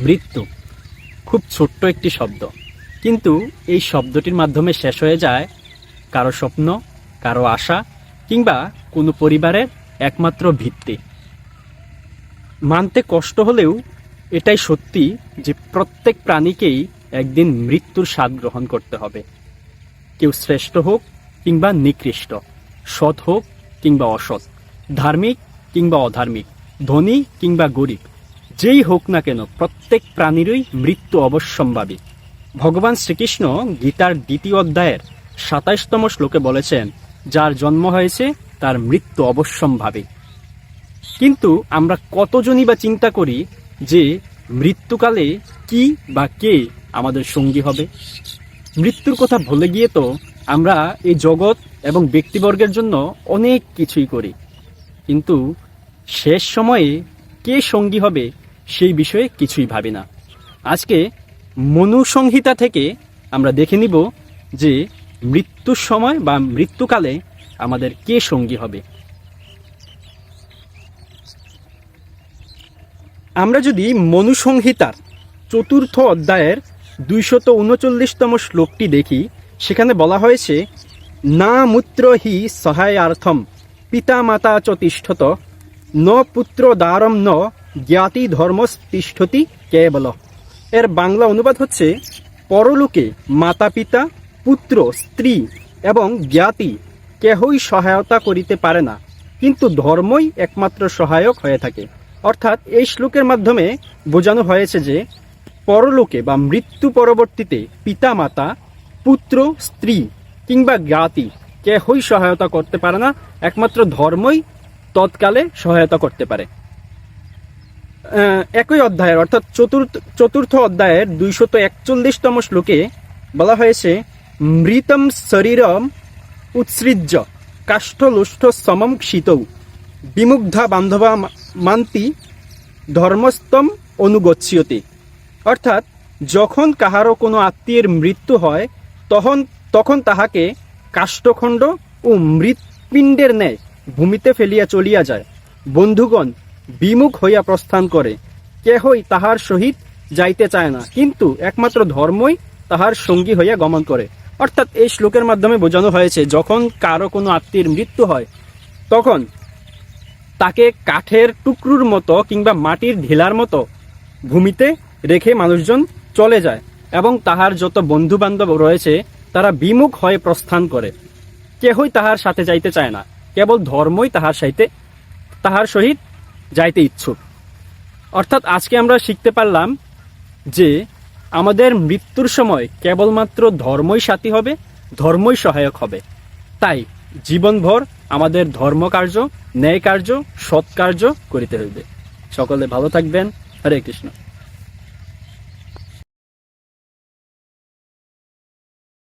মৃত্যু। খুব ছোট্ট একটি শব্দ। কিন্তু এই শব্দটির মাধ্যমে শেষ হয়ে যায় কারও স্বপ্ন, কারও আশা, কিংবা কোনো পরিবারের একমাত্র ভিত্তি। মানতে কষ্ট হলেও এটাই সত্যি যে প্রত্যেক প্রাণীকেই একদিন মৃত্যুর স্বাদ গ্রহণ করতে হবে। কেউ শ্রেষ্ঠ হোক কিংবা নিকৃষ্ট, সৎ হোক কিংবা অসৎ, ধার্মিক কিংবা অধার্মিক, ধনী কিংবা গরিব যেই হোক না কেন, প্রত্যেক প্রাণীরই মৃত্যু অবশ্যম্ভাবী। ভগবান শ্রীকৃষ্ণ গীতার দ্বিতীয় অধ্যায়ের সাতাইশতম শ্লোকে বলেছেন, যার জন্ম হয়েছে, তার মৃত্যু অবশ্যম্ভাবী। কিন্তু আমরা কতজনই বা চিন্তা করি যে মৃত্যুকালে কি বা কে আমাদের সঙ্গী হবে? মৃত্যুর কথা ভুলে গিয়ে তো আমরা এই জগৎ এবং ব্যক্তিবর্গের জন্য অনেক কিছুই করি। কিন্তু শেষ সময়ে কে সঙ্গী হবে সেই বিষয়ে কিছুই ভাবি না। আজকে মনুসংহিতা থেকে আমরা দেখে নিব যে মৃত্যুর সময় বা মৃত্যুকালে আমাদের কে সঙ্গী হবে। আমরা যদি মনুসংহিতার চতুর্থ অধ্যায়ের দুইশত উনচল্লিশতম শ্লোকটি দেখি, সেখানে বলা হয়েছে না মূত্র হি সহায়ার্থম পিতা মাতা চ তিষ্ঠত ন পুত্র দ্বারম ন জ্ঞাতি ধর্ম তিষ্ঠতি কেবল। এর বাংলা অনুবাদ হচ্ছে, পরলোকে মাতা পিতা পুত্র, স্ত্রী এবং জ্ঞাতি কেহই সহায়তা করিতে পারে না, কিন্তু ধর্মই একমাত্র সহায়ক হয়ে থাকে। অর্থাৎ এই শ্লোকের মাধ্যমে বোঝানো হয়েছে যে, পরলোকে বা মৃত্যু পরবর্তীতে পিতা মাতা পুত্র, স্ত্রী কিংবা জ্ঞাতি কেহই সহায়তা করতে পারে না, একমাত্র ধর্মই তৎকালে সহায়তা করতে পারে। একই অধ্যায়ের, অর্থাৎ চতুর্থ চতুর্থ অধ্যায়ের দুইশত একচল্লিশতম শ্লোকে বলা হয়েছে, মৃতম শরীরম উৎসৃজ্য কাষ্ঠলুষ্ঠ সমম ক্ষিতৌ বিমুগ্ধা বান্ধবা মান্তি ধর্মস্তম অনুগচ্ছয়তে। অর্থাৎ, যখন কাহারও কোনো আত্মীয়ের মৃত্যু হয় তখন তখন তাহাকে কাষ্ঠখণ্ড ও মৃৎপিণ্ডের ন্যায় ভূমিতে ফেলিয়া চলিয়া যায়। বন্ধুগণ বিমুখ হইয়া প্রস্থান করে। কেহই তাহার সহিত যাইতে চায় না। কিন্তু একমাত্র ধর্মই তাহার সঙ্গী হইয়া গমন করে। অর্থাৎ এই শ্লোকের মাধ্যমে বোঝানো হয়েছে, যখন কারও কোনো আত্মীয়ের মৃত্যু হয়, তখন তাকে কাঠের টুকরুর মতো কিংবা মাটির ঢিলার মতো ভূমিতে রেখে মানুষজন চলে যায় এবং তাহার যত বন্ধু বান্ধব রয়েছে, তারা বিমুখ হয়ে প্রস্থান করে। কেহই তাহার সাথে যাইতে চায় না। কেবল ধর্মই তাহার সাথে তাহার সহিত যাইতে ইচ্ছুক। অর্থাৎ আজকে আমরা শিখতে পারলাম যে আমাদের মৃত্যুর সময় কেবলমাত্র ধর্মই সাথী হবে, ধর্মই সহায়ক হবে। তাই জীবনভর আমাদের ধর্মকার্য ন্যায় কার্য সৎকার্য করিতে হইবে। সকলে ভালো থাকবেন। হরে কৃষ্ণ।